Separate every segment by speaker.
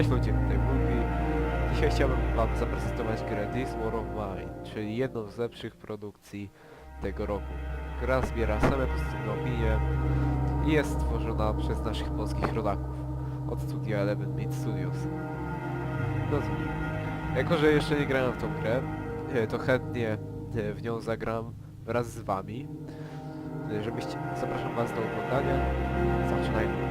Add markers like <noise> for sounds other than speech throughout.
Speaker 1: Cześć ludzie, tutaj Bugi. Dzisiaj chciałbym wam zaprezentować grę This War of Mine, czyli jedną z lepszych produkcji tego roku. Gra zbiera same pozytywne opinie i jest stworzona przez naszych polskich rodaków od studia Eleven Beat Studios. No cóż, jako że jeszcze nie grałem w tą grę, e, to chętnie e, w nią zagram wraz z wami. E, Żebyście, zapraszam was do oglądania. Zaczynajmy.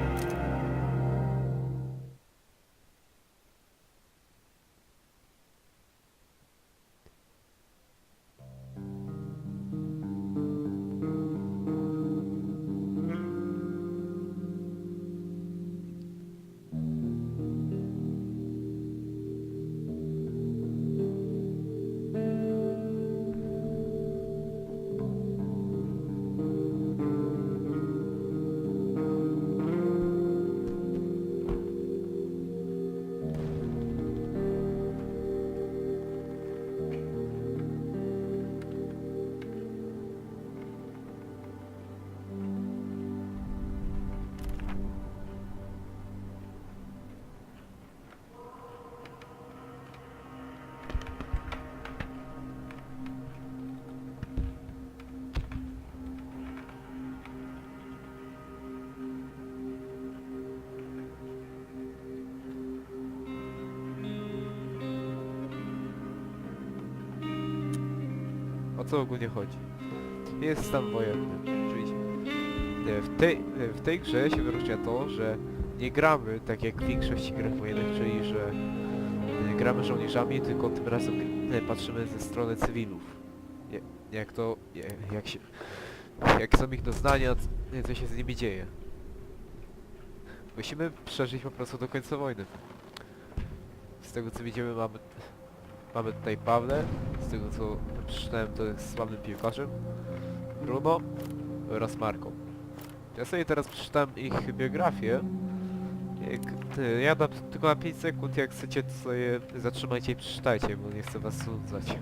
Speaker 1: Co ogólnie chodzi? Jest stan wojenny, czyli e, w tej, e, w tej grze się wyróżnia to, że nie gramy tak jak w większości gier wojennych, czyli że e, gramy żołnierzami, tylko tym razem patrzymy ze strony cywilów. Nie, jak to, je- jak się, jak są ich doznania, co się z nimi dzieje. Musimy przeżyć po prostu do końca wojny. Z tego co widzimy mamy Mamy tutaj Pawle, z tego co przeczytałem to jest sławnym piłkarzem, Bruno oraz Marko. Ja sobie teraz przeczytam ich biografię. Jak, ty, ja dam tylko na 5 sekund, jak chcecie to sobie zatrzymajcie i przeczytajcie, bo nie chcę was sądzać.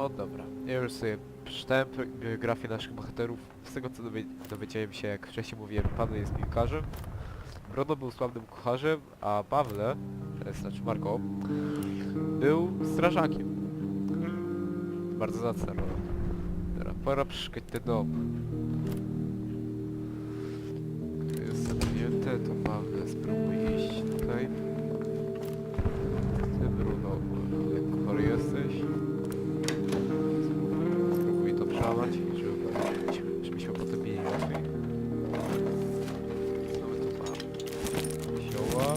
Speaker 1: O dobra, ja już sobie przeczytałem biografię naszych bohaterów. Z tego co dowie dowiedziałem się, jak wcześniej mówiłem, Paweł jest piłkarzem, Bruno był sławnym kucharzem, a Pawle, znaczy Marko, był strażakiem. Bardzo zacna rola. Dobra, pora przeszukać ten dom. To przełamać, żeby, żebyśmy potem mieli łatwiej. Co my tu mamy? Zioła,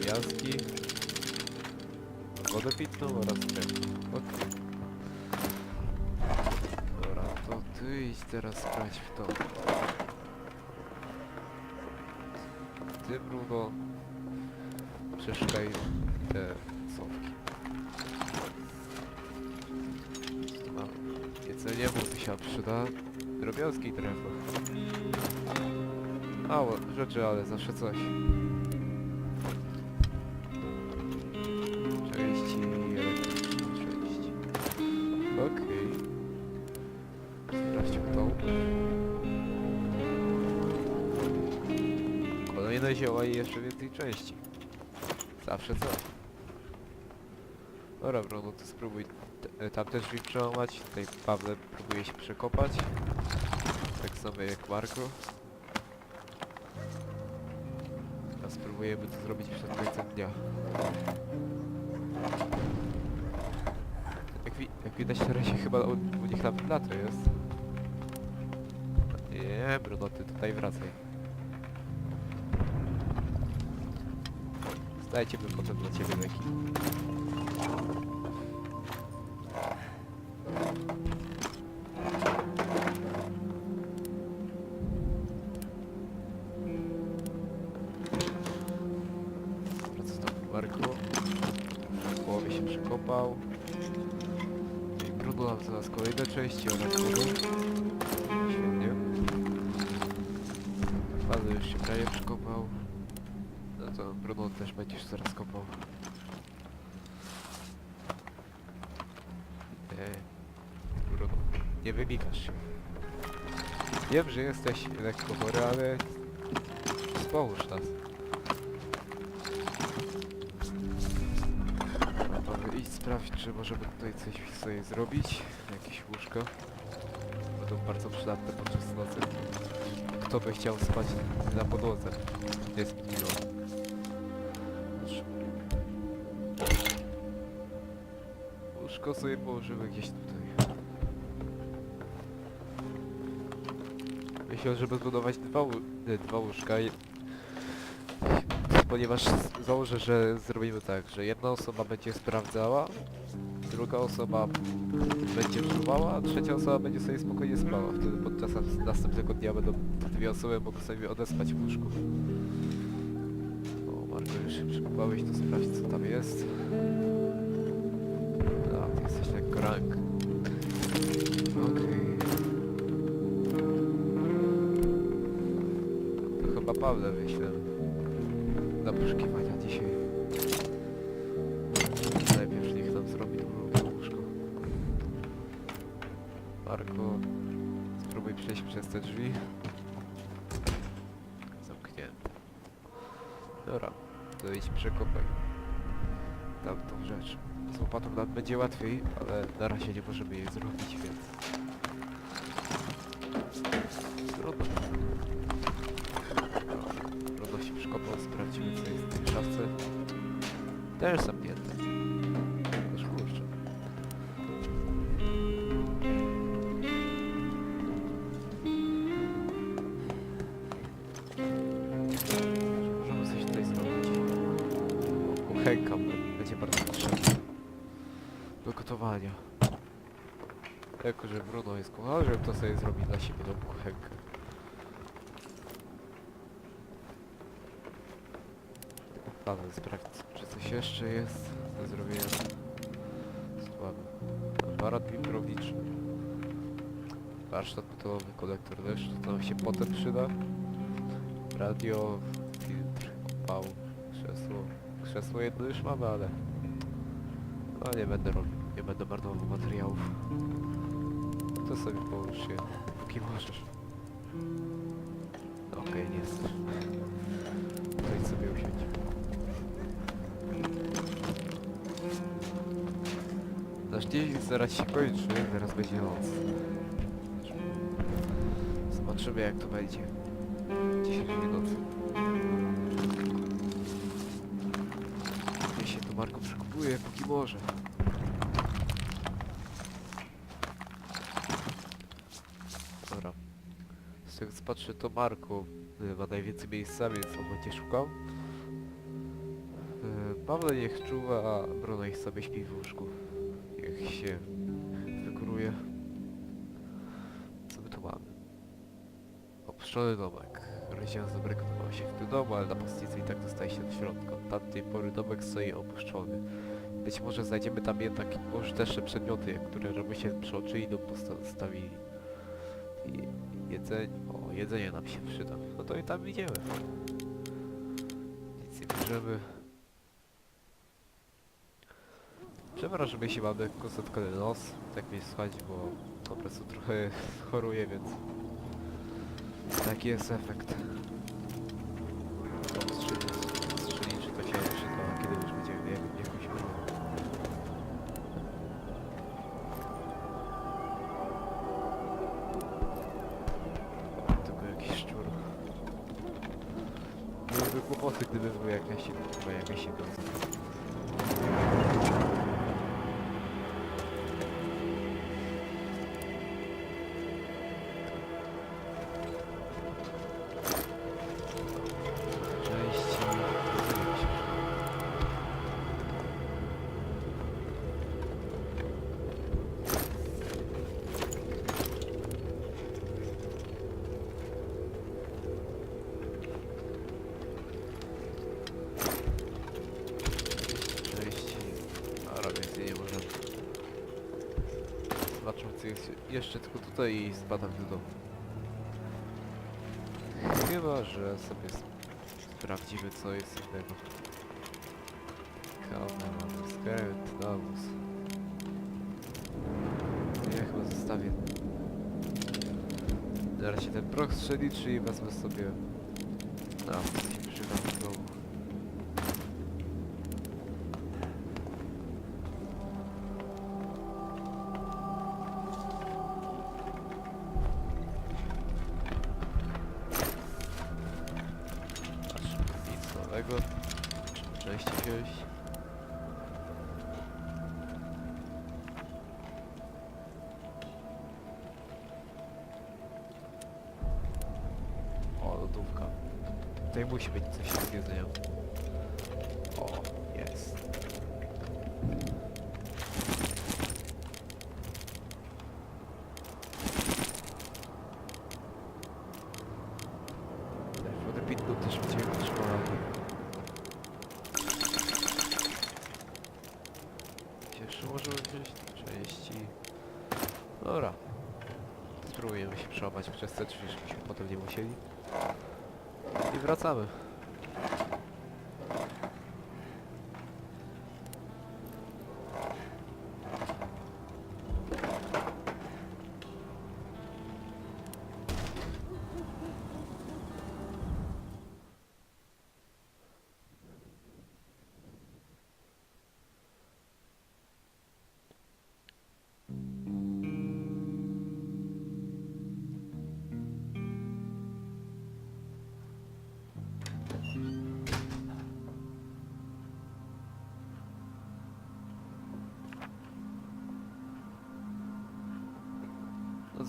Speaker 1: gwiazdki, wodę pitną oraz. Okej. Dobra, to ty idź teraz grać w to. Ty, Bruno, przeszukaj te cofki. Jedzenie, bo mi się przyda. Drobiazgi drewno. Mało rzeczy, ale zawsze coś. Części elektryczne, części. Okej. Sprawdźmy tą. Kolejne zioła i jeszcze więcej części. Zawsze coś. Dobra, bro, no to spróbuj t- tam też drzwi przełamać. Tutaj Pawle próbuje się przekopać. Tak samo jak Marko. A spróbujemy to zrobić przed końcem dnia. Jak, wi jak widać na razie chyba u, u nich nawet lato jest. Nie, Bruno, ty tutaj wracaj. Zdajcie mi potem dla ciebie leki. Wraca do kuberku. W połowie się przekopał. I brudła zaraz kolejne części, ona skórę. Świetnie. Fazy już się prawie przekopał. No to brudło też będziesz zaraz kopał. Bruno, nie wymikasz się. Wiem, że jesteś lekko chory, ale Połóż nas. Mamy iść sprawdzić, czy możemy tutaj coś sobie zrobić. Jakieś łóżko. Będą bardzo przydatne podczas nocy. Kto by chciał spać na podłodze? Jest miło. Łóżko sobie położymy gdzieś tutaj. Myślę, żeby zbudować dwa, e, dwa łóżka, ponieważ założę, że zrobimy tak, że jedna osoba będzie sprawdzała, druga osoba będzie czuwała, a trzecia osoba będzie sobie spokojnie spała. Wtedy podczas nas- następnego dnia będą dwie osoby mogły sobie odespać w łóżku. O, Marko, już przykupałeś, to sprawdź co tam jest. Jesteś lekko rank. Okej. To chyba Pawle wyślę na poszukiwania dzisiaj. Najpierw niech nam zrobi drugie łóżko. Marko, spróbuj przejść przez te drzwi. Zamknięte. Dobra, to idź przekopaj tamtą rzecz. Z łopatą będzie łatwiej, ale na razie nie możemy jej zrobić, więc... Trudno. Trudno się przekopał, sprawdzimy co jest w tej szafce. Też zamknięte. Do gotowania. Jako, że Bruno jest kucharzem, to sobie zrobi dla siebie tą kuchenkę. Paweł, sprawdź, czy coś jeszcze jest do zrobienia. Słaby. Aparat wibrowniczy. Warsztat metalowy, kolektor deszczu, to nam się potem przyda. Radio, filtr, opał, krzesło. Krzesło jedno już mamy, ale... No nie będę robił, będę marnował materiałów. To sobie połóż je, póki możesz. Okej, nie chcesz. To idź sobie usiądź. Nasz dzień zaraz się kończy, zaraz będzie noc. Zobaczymy jak to będzie. Dzisiejszej nocy. Niech się to Marko przekupuje póki może. Dobra. Z patrzę to Marko y, ma najwięcej miejsca, więc on będzie szukał. Y, Paweł niech czuwa, a Bruno niech sobie śpi w łóżku. Niech się wygóruje. Co my tu mamy? Opuszczony domek. Ryzian zabrykował się w tym domu, ale napastnicy i tak dostaje się do środka. Od tamtej pory domek stoi opuszczony. Być może znajdziemy tam jednak pożyteczne przedmioty, które robią się do postawili. I jedzenie... Jedzenie nam się przyda. No to i tam idziemy. Nic nie bierzemy. Przepraszam, jeśli mam lekko zatkany nos. Tak mnie schodzi, bo po prostu trochę <laughs> choruję, więc... Taki jest efekt. Gdyby były jakaś, była jakaś jednosta. Jeszcze tylko tutaj i spadam do domu. Chyba, że sobie sp- sprawdzimy co jest innego. Kamera, mamy skręt, nawóz. Ja chyba zostawię na razie ten proch strzeliczy i wezmę sobie nawóz, to się przyda Części wziąć. O, lodówka. Tutaj musi być coś do jedzenia. O, jest. Wodę pitną też będziemy potrzebowali. Jeszcze możemy wziąć części. Dobra. Spróbujemy się przełamać przez te drzwi, żebyśmy potem nie musieli. I wracamy.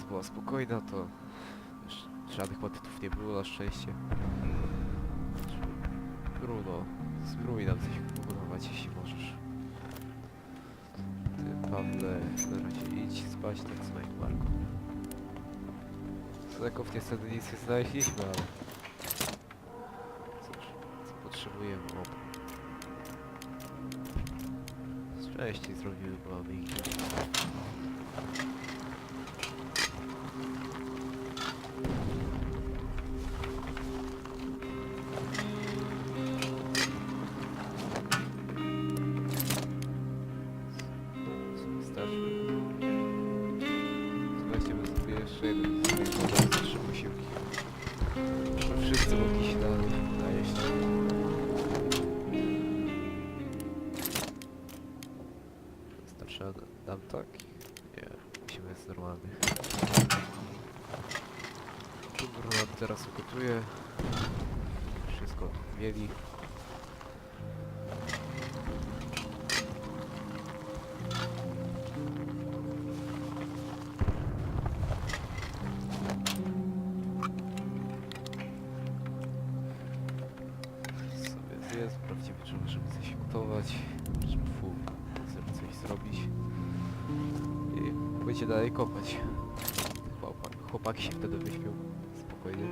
Speaker 1: Była spokojna, to żadnych motytów nie było na szczęście. Bruno, spróbuj nam coś pobudować, jeśli możesz. Ty, Pawle, na razie idź spać tak z moim Marką. Z leków niestety nic nie znaleźliśmy, ale... Cóż, co potrzebujemy obu. Szczęście zrobiły mamy ich. Jeszcze jeden z trzy posiłki. Wszyscy mogli się na- najeść. Wystarczy nam tak? Nie, musimy z normalnych. Dobra, teraz ugotuję. Wszystko mieli. Dalej kopać. Chłopak, chłopaki się wtedy wyśpią spokojnie.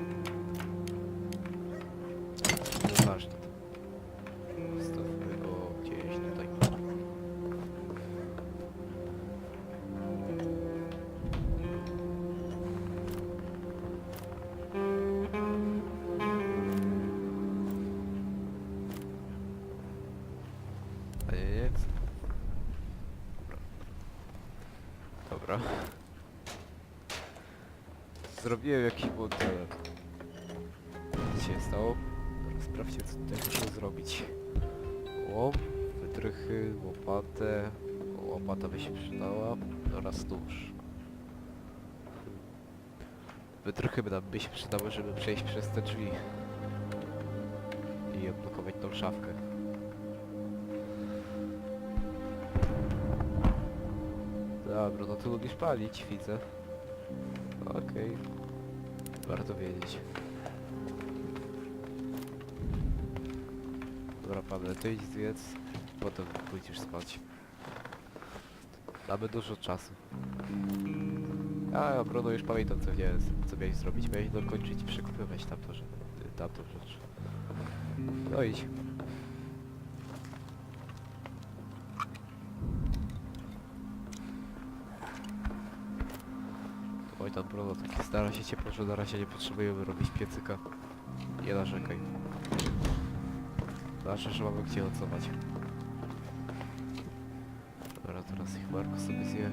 Speaker 1: Zrobiłem jakiś błąd, ale... Nic się stało. Teraz sprawdźcie co tutaj muszę zrobić. Łom, wytrychy, łopatę. Łopata by się przydała. Oraz nóż. Wytrychy by nam by się przydały, żeby przejść przez te drzwi. I odblokować tą szafkę. Dobra, no ty lubisz palić, widzę. Okej. Warto wiedzieć. Dobra, Pawle, ty idź zjedz, potem pójdziesz spać. Mamy dużo czasu. A, Bruno, już pamiętam co, nie, co miałeś zrobić. Miałeś dokończyć przekupywać tamto, że, tamtą rzecz. No idź. Tam Bruno takie stara się ciepło, że na razie nie potrzebujemy robić piecyka. Nie narzekaj. Ważne, że mamy gdzie nocować. Dobra, teraz ich Marko sobie zje.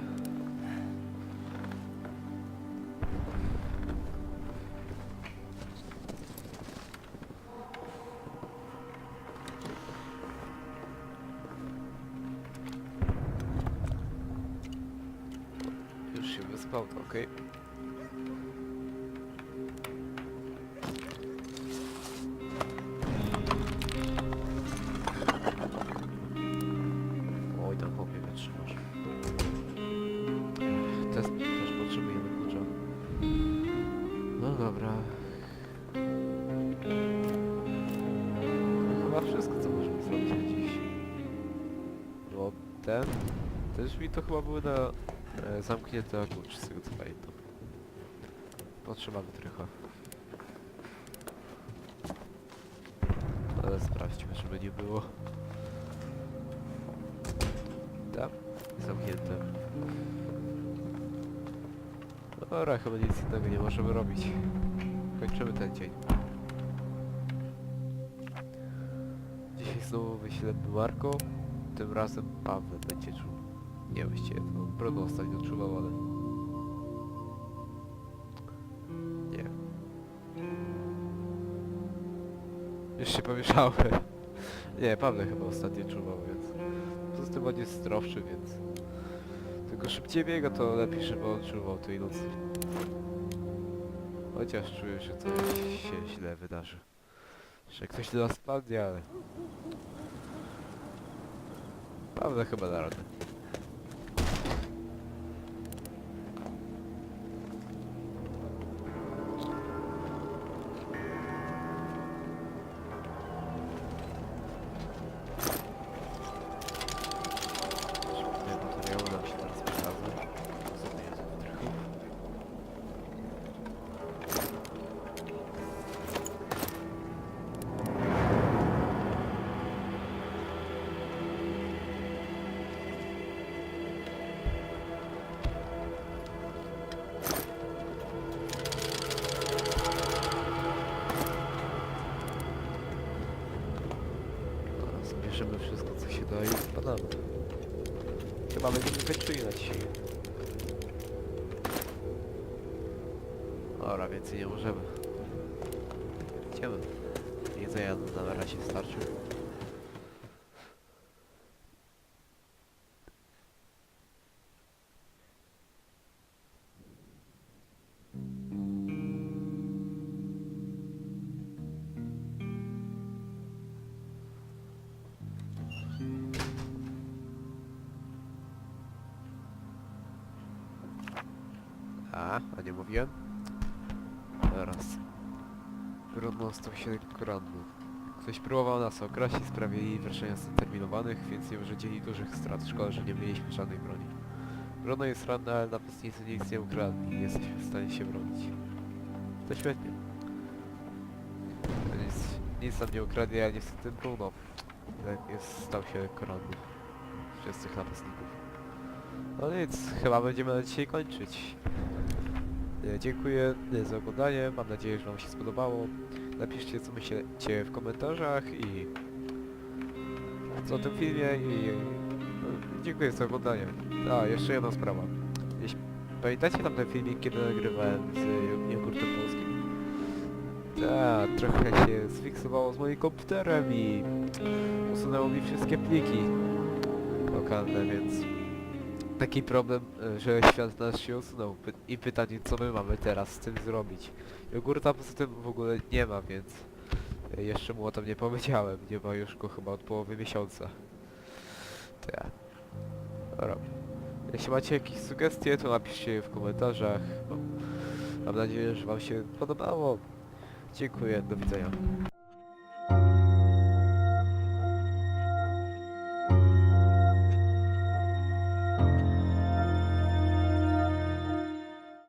Speaker 1: No dobra. No chyba wszystko, co możemy zrobić na dziś. No ten... Te drzwi to chyba były na e, zamknięte klucz, z tego co pamiętam. Potrzebamy trochę. Ale sprawdźmy, żeby nie było. Tam, zamknięte. Dobra, chyba nic innego nie możemy robić. Kończymy ten dzień. Dzisiaj znowu wyślemy Marko. Tym razem Paweł będzie czuł. Nie właściwie to Bruno ostatnio czuwał, ale... Nie. Już się pomieszałem. <laughs> Nie, Paweł chyba ostatnio czuwał, więc... Poza tym on jest zdrowszy, więc... Tylko szybciej biega, to lepiej, żeby on czuwał tej nocy. Chociaż czuję, że coś się źle wydarzy. Że ktoś do nas padnie, ale... Paweł chyba da radę. Dobra, więcej nie możemy. Idziemy. Jedzenia na razie starczy. Ktoś próbował nas okraść w sprawie jej wreszenia zdeterminowanych, więc nie wyrządzili dużych strat. Szkoda, że nie mieliśmy żadnej broni. Bruno jest ranny, ale napastnicy nic nie ukradli i jesteśmy w stanie się bronić. To świetnie. Nic, nic nam nie ukradli, a niestety Bruno jest, stał się lekko ranny. Przez tych napastników. No nic, chyba będziemy na dzisiaj kończyć. E, Dziękuję za oglądanie, mam nadzieję, że wam się spodobało. Napiszcie co myślicie w komentarzach i co o tym filmie i no, dziękuję za oglądanie. A, jeszcze jedna sprawa. Jeśli pamiętacie tam ten filmik, kiedy nagrywałem z jo- jogurtem polskim? Tak, trochę się sfiksowało z moim komputerem i usunęło mi wszystkie pliki lokalne, więc taki problem, e, że świat nasz się usunął Py i pytanie co my mamy teraz z tym zrobić. Jogurta poza tym w ogóle nie ma, więc e, jeszcze mu o tym nie powiedziałem, nie ma już go chyba od połowy miesiąca. Tak. Dobra. Jeśli macie jakieś sugestie, to napiszcie je w komentarzach. Mam nadzieję, że wam się podobało. Dziękuję, do widzenia.